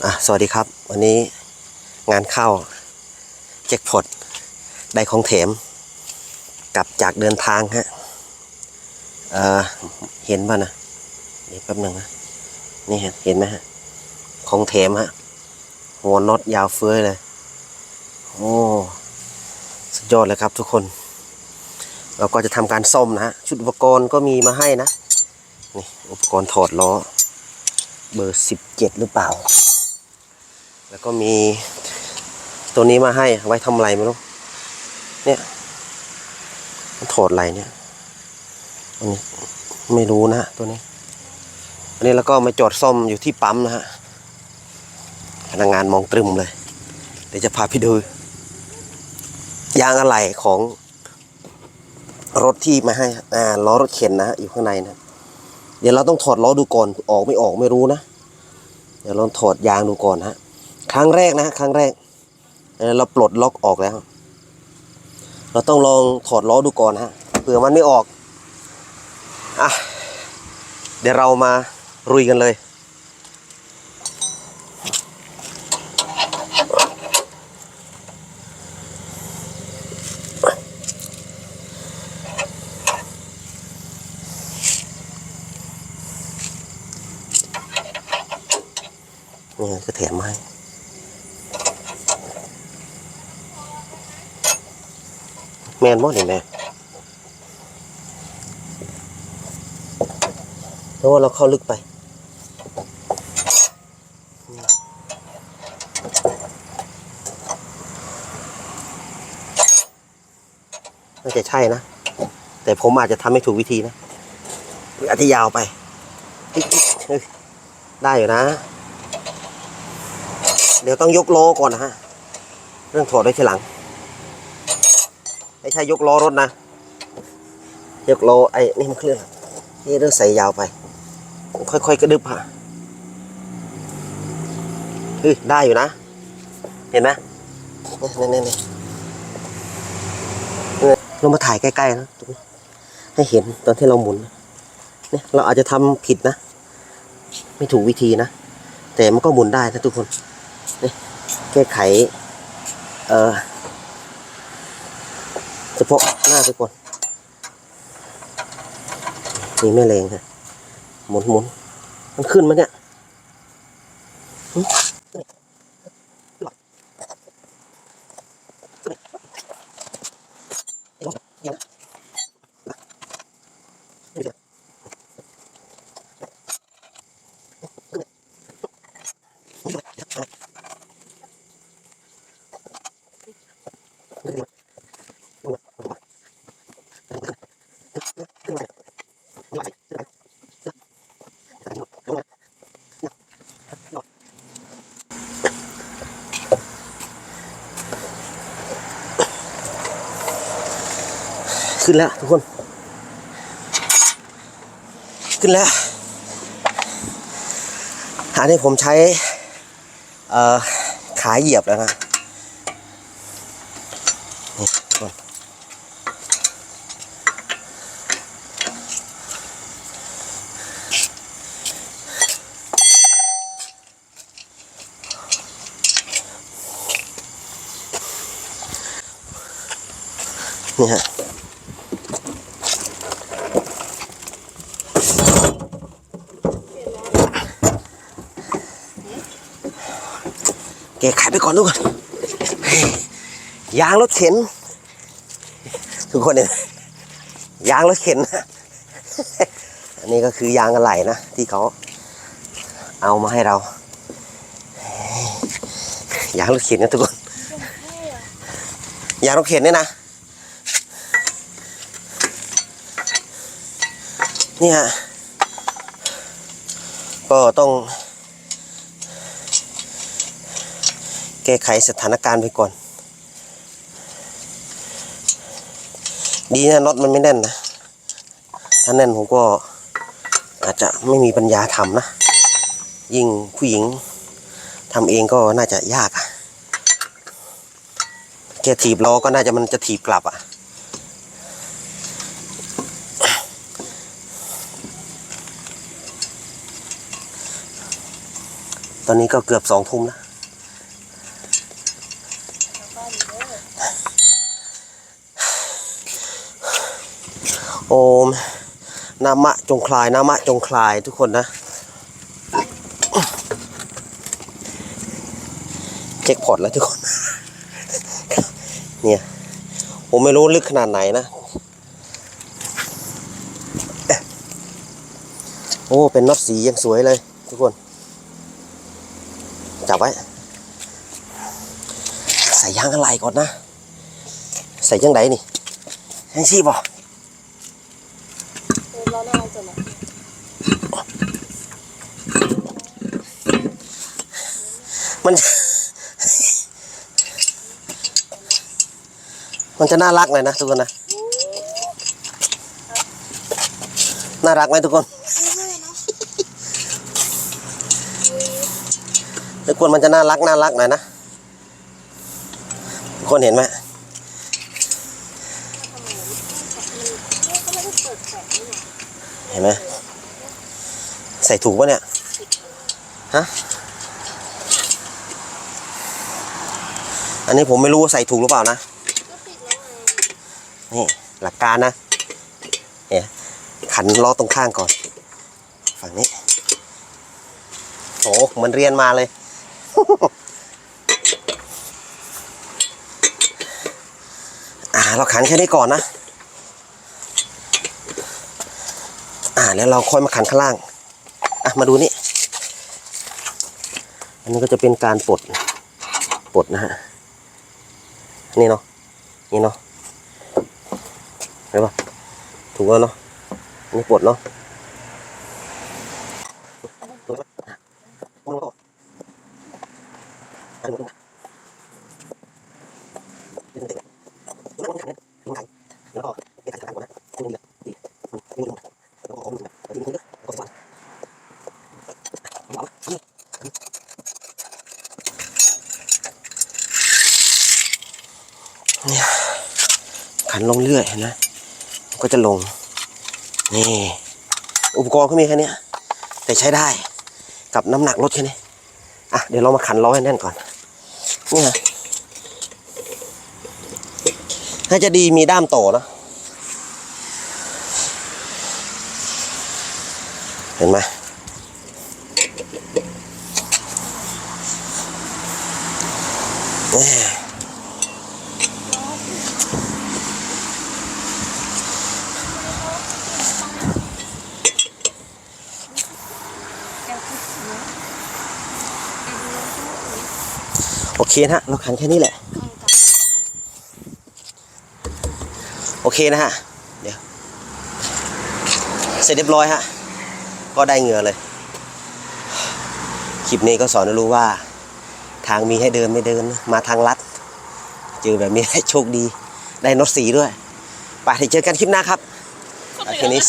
อะสวัสดีครับ วันนี้งานเข้าเจ็คพอตได้ของเถมกลับจากเดินทางฮะเอ่อเห็นป่ะนะเดี๋ยวแป๊บหนึ่งนะนี่เห็นเห็นไหมฮะของเถมฮะหัวน็อตยาวเฟ้ยเลย โอ้สุดยอดเลยครับทุกคน เราก็จะทำการซ่อมนะฮะชุดอุปกรณ์ก็มีมาให้นะนี่อุปกรณ์ถอดล้อเบอร์สิบเจ็ดหรือเปล่า แล้วก็มีตัวนี้มาให้ไว้ทำอะไรไม่รู้เนี่ย มันถอดอะไรเนี่ยอันนี้ไม่รู้นะตัวนี้ อันนี้แล้วก็มาจอดซ่อมอยู่ที่ปั๊มนะฮะพนักงานมองตรึมเลย เดี๋ยวจะพาไปดูยางอะไหล่ของรถที่มาให้อ่าล้อรถเข็นนะอยู่ข้างในนะเดี๋ยวเราต้องถอดล้อดูก่อนออกไม่ออกไม่รู้นะ เดี๋ยวลองถอดยางดูก่อนฮะ ครั้งแรกนะครั้งแรก เราปลดล็อกออกแล้ว เราต้องลองถอดล้อดูก่อนฮะเผื่อมันไม่ออกอะเดี๋ยวเรามารุยกันเลยนี่ก็แถมมาให้ แมนบ่นี่แม่เพราะว่าเราเข้าลึกไปน่าจะใช่นะ แต่ผมอาจจะทำไม่ถูกวิธีนะอาจจะยาวไป ได้อยู่นะ เดี๋ยวต้องยกโลก่อนนะฮะ เรื่องถอดไว้ทีหลัง ไม่ใช่ยกล้อรถนะ ยกล้อไอ้นี่มันเคลื่อนนี่เรื่องใส่ยาวไป ค่อยๆกระดึบฮะเฮ้ยได้อยู่นะ เห็นไหมนี่นี่นี่เรามาถ่ายใกล้ๆนะตรงนี้ให้เห็นตอนที่เราหมุนเนี่ยเราอาจจะทำผิดนะ ไม่ถูกวิธีนะ แต่มันก็หมุนได้นะทุกคนแก้ไข เอ่อ ฉพาะหน้าไปก่อนนี่แม่แรงฮะหมุนหมุนมันขึ้นมาเนี่ยหึ ขึ้นแล้วทุกคน ขึ้นแล้วอันนี้ผมใช้ขาเหยียบแล้วนะนี่ทุกคนนี่ฮะ แกขายไปก่อนทุกคนยางรถเข็น ทุกคนเนี่ยยางรถเข็นนะอันนี้ก็คือยางอะไหล่นะ ที่เขาเอามาให้เรา ยางรถเข็นนะทุกคน ยางรถเข็นเนี่ยนะเนี่ยก็ต้อง แก้ไขสถานการณ์ไปก่อน ดีนะน็อตมันไม่แน่นนะ ถ้าแน่นผมก็อาจจะไม่มีปัญญาทำนะ ยิ่งผู้หญิงทำเองก็น่าจะยากแค่ถีบล้อก็น่าจะมันจะถีบกลับอะตอนนี้ก็เกือบสองทุ่มแล้ว อมนามะจงคลายนามะจงคลายทุกคนนะเช็คพอร์ตแล้วทุกคน เนี่ย ผมไม่รู้ลึกขนาดไหนนะ โอ้ เป็นน็อตสียังสวยเลยทุกคน จับไว้ ใส่ยางอะไรก่อนนะ ใส่ยังไงนี่ยังชีบ จนะมัน มันจะน่ารักหน่อยนะทุกคนนะ น่ารักไหมทุกคนทุกคนมันจะน่ารักน่ารักหน่อยนะทุกคนเห็นไหม ก็ไม่ได้เปิดแผลนี่หว่า เห็นไหมใส่ถูกปะเนี่ย ฮะ อันนี้ผมไม่รู้ว่าใส่ถูกหรือเปล่านะก็ติดแล้วไงนี่หลักการนะเนี่ยขันล้อตรงข้างก่อน ฝั่งนี้โอ้เหมือนเรียนมาเลย อ่า เราขันแค่นี้ก่อนนะ อ่า แล้วเราค่อยมาขันข้างล่าง อะมาดูนี่ อันนี้ก็จะเป็นการปลด ปลดนะฮะ นี่เนาะ นี่เนาะเห็นปะถูกแล้วเนาะนี่ปลดเนาะแล้วก็อันนี้ลงนะดึงเตะลงขันลงขันแล้วก็เตะขันก่อนนะให้มันเดือดดีนี่ลงแล้วก็เอามือนะแล้วดึงมือแล้วก็สวัสดเอาละเนี่ยขัน ลงเรื่อยนไหมมันก็จะลง นี่ อุปกรณ์เขามีแค่เนี้ยแต่ใช้ได้กับน้ำหนักรถแค่นี้อะเดี๋ยวเรามาขันล้อให้แน่นก่อนนี่ฮะถ้าจะดีมีด้ามโตนะเห็นไหมนี่ แกคิดเสียแกดูแล้วชอบเลย โอเคนะฮะเราขันแค่นี้แหละ โอเคนะฮะ เดี๋ยว เสร็จเรียบร้อยฮะ ก็ได้เหงื่อเลย คลิปนี้ก็สอนให้รู้ว่า ทางมีให้เดินไม่เดิน มาทางลัด เจอแบบนี้โชคดี ได้น็อสีด้วย ไปเดี๋ยเจอกันคลิปหน้าครับโอเคนี้